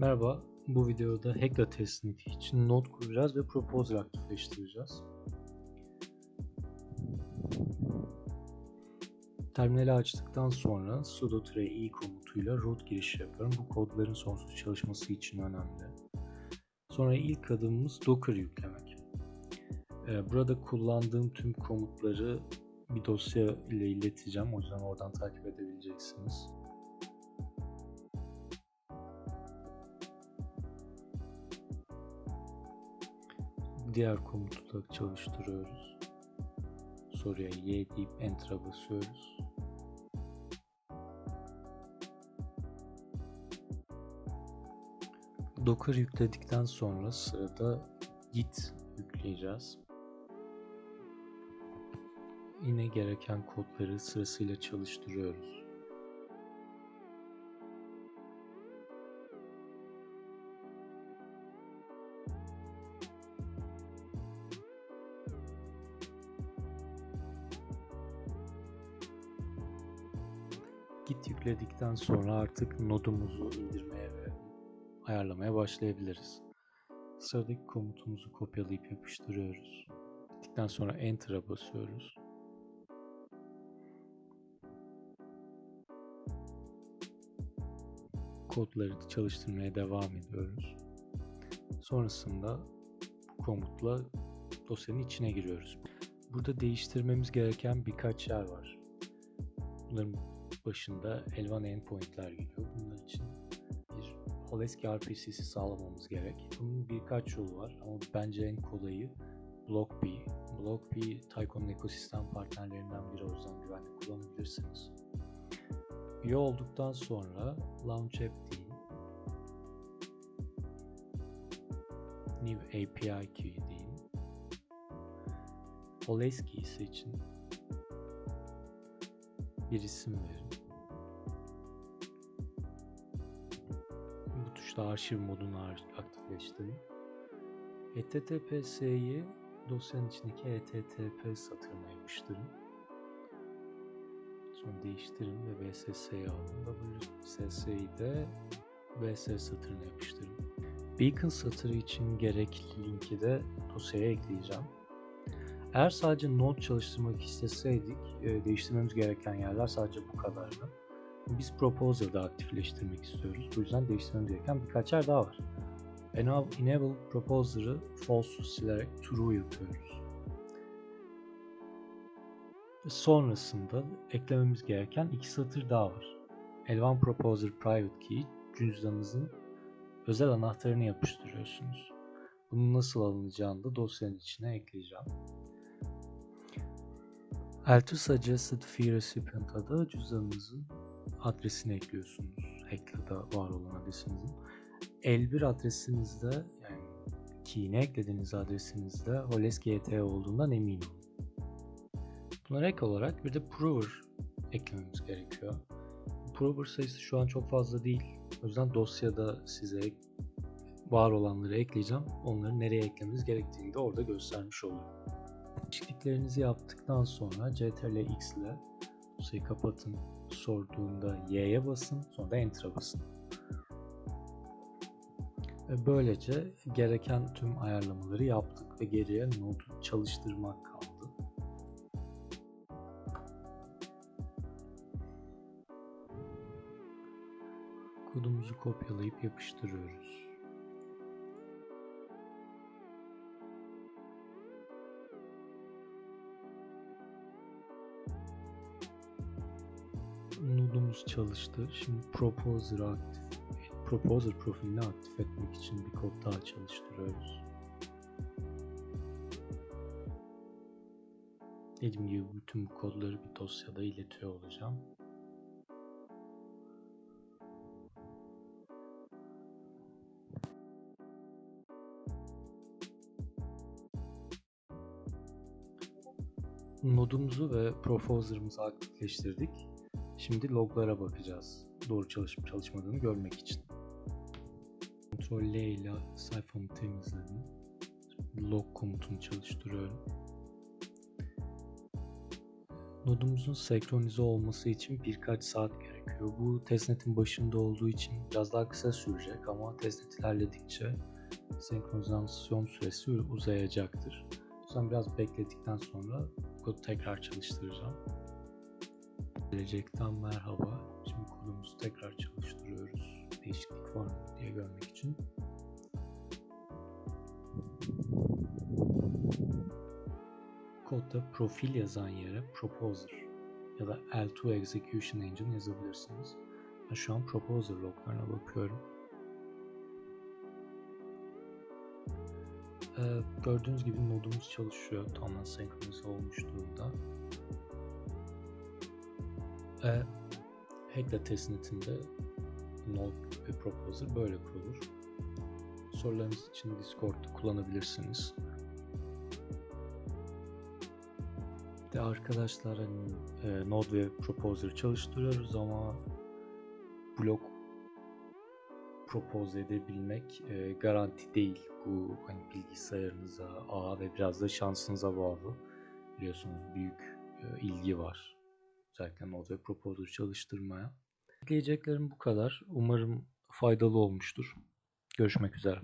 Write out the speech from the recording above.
Merhaba, bu videoda Hekla testini için node kuracağız ve proposer aktifleştireceğiz. Terminali açtıktan sonra sudo i komutuyla root girişi yaparım. Bu kodların sonsuz çalışması için önemli. Sonra ilk adımımız Docker yüklemek. Ee, burada kullandığım tüm komutları bir dosya ile ileteceğim. O yüzden oradan takip edebileceksiniz. Diğer komutu da çalıştırıyoruz. Soruya y deyip enter'a basıyoruz. Docker yükledikten sonra sırada git yükleyeceğiz. Yine gereken kodları sırasıyla çalıştırıyoruz. Git yükledikten sonra artık nodumuzu indirmeye ve ayarlamaya başlayabiliriz. Sıradaki komutumuzu kopyalayıp yapıştırıyoruz. Bittikten sonra Enter'a basıyoruz. Kodları çalıştırmaya devam ediyoruz. Sonrasında bu komutla dosyanın içine giriyoruz. Burada değiştirmemiz gereken birkaç yer var. Bunların başında L1 endpoint'ler geliyor. Bunlar için bir Holeski RPC'si sağlamamız gerek. Bunun birkaç yolu var ama bence en kolayı BlockB. BlockB Tycoon'un ekosistem partnerlerinden biri o yüzden güvenli kullanabilirsiniz. Üye olduktan sonra Launch App deyin. New API key deyin. Holeski ise için bir isim verin. Bu tuşla arşiv modunu aktifleştirin. HTTPS'yi dosyanın içindeki HTTP satırına yapıştırın. Sonra değiştirin ve VSS'yi alın. WSS'yi de VS satırına yapıştırın. Beacon satırı için gerekli linki de dosyaya ekleyeceğim. Eğer sadece node çalıştırmak isteseydik e, değiştirmemiz gereken yerler sadece bu kadardı. Biz Proposer'da aktifleştirmek istiyoruz. Bu yüzden değiştirmemiz gereken birkaç yer daha var. Enable Proposer'ı false silerek true yapıyoruz. Sonrasında eklememiz gereken iki satır daha var. L1 Proposer Private Key cüzdanınızın özel anahtarını yapıştırıyorsunuz. Bunun nasıl alınacağını da dosyanın içine ekleyeceğim. L2 Suggested Fee Recipient'a da cüzdanınızın adresini ekliyorsunuz. Hackla'da var olan adresinizin. L1 adresinizde yani key'ine eklediğiniz adresinizde Holes GT olduğundan emin olun. Buna ek olarak bir de Prover eklememiz gerekiyor. Prover sayısı şu an çok fazla değil. O yüzden dosyada size var olanları ekleyeceğim. Onları nereye eklememiz gerektiğini de orada göstermiş oluyorum. Değişikliklerinizi yaptıktan sonra Ctrl X ile dosyayı kapatın. Sorduğunda Y'ye basın. Sonra da Enter'a basın. Ve böylece gereken tüm ayarlamaları yaptık ve geriye nodu çalıştırmak kaldı. Kodumuzu kopyalayıp yapıştırıyoruz. Nodumuz çalıştı. Şimdi Proposer'ı aktif, Proposer profilini aktif etmek için bir kod daha çalıştırıyoruz. Dediğim gibi bütün bu kodları bir dosyada iletiyor olacağım. Nodumuzu ve Proposer'ımızı aktifleştirdik. Şimdi loglara bakacağız. Doğru çalışıp çalışmadığını görmek için. Ctrl L ile sayfamı temizledim. Log komutunu çalıştırıyorum. Nodumuzun senkronize olması için birkaç saat gerekiyor. Bu testnetin başında olduğu için biraz daha kısa sürecek ama testnet ilerledikçe senkronizasyon süresi uzayacaktır. O yüzden biraz bekledikten sonra kodu tekrar çalıştıracağım. Gelecekten merhaba. Şimdi kodumuzu tekrar çalıştırıyoruz. Değişiklik var mı diye görmek için. Kodda profil yazan yere proposer ya da L2 Execution Engine yazabilirsiniz. Ben şu an proposer loglarına bakıyorum. Ee, gördüğünüz gibi nodumuz çalışıyor. Tamamen senkronize olmuş durumda. Ee, Heckle testnetinde node ve proposer böyle kurulur. Sorularınız için Discord kullanabilirsiniz. de arkadaşlar hani e, Node ve Proposer çalıştırıyoruz ama blok propose edebilmek e, garanti değil. Bu hani bilgisayarınıza, ağa ve biraz da şansınıza bağlı. Biliyorsunuz büyük e, ilgi var. Özellikle Node ve Proposer çalıştırmaya. Ekleyeceklerim bu kadar. Umarım faydalı olmuştur. Görüşmek üzere.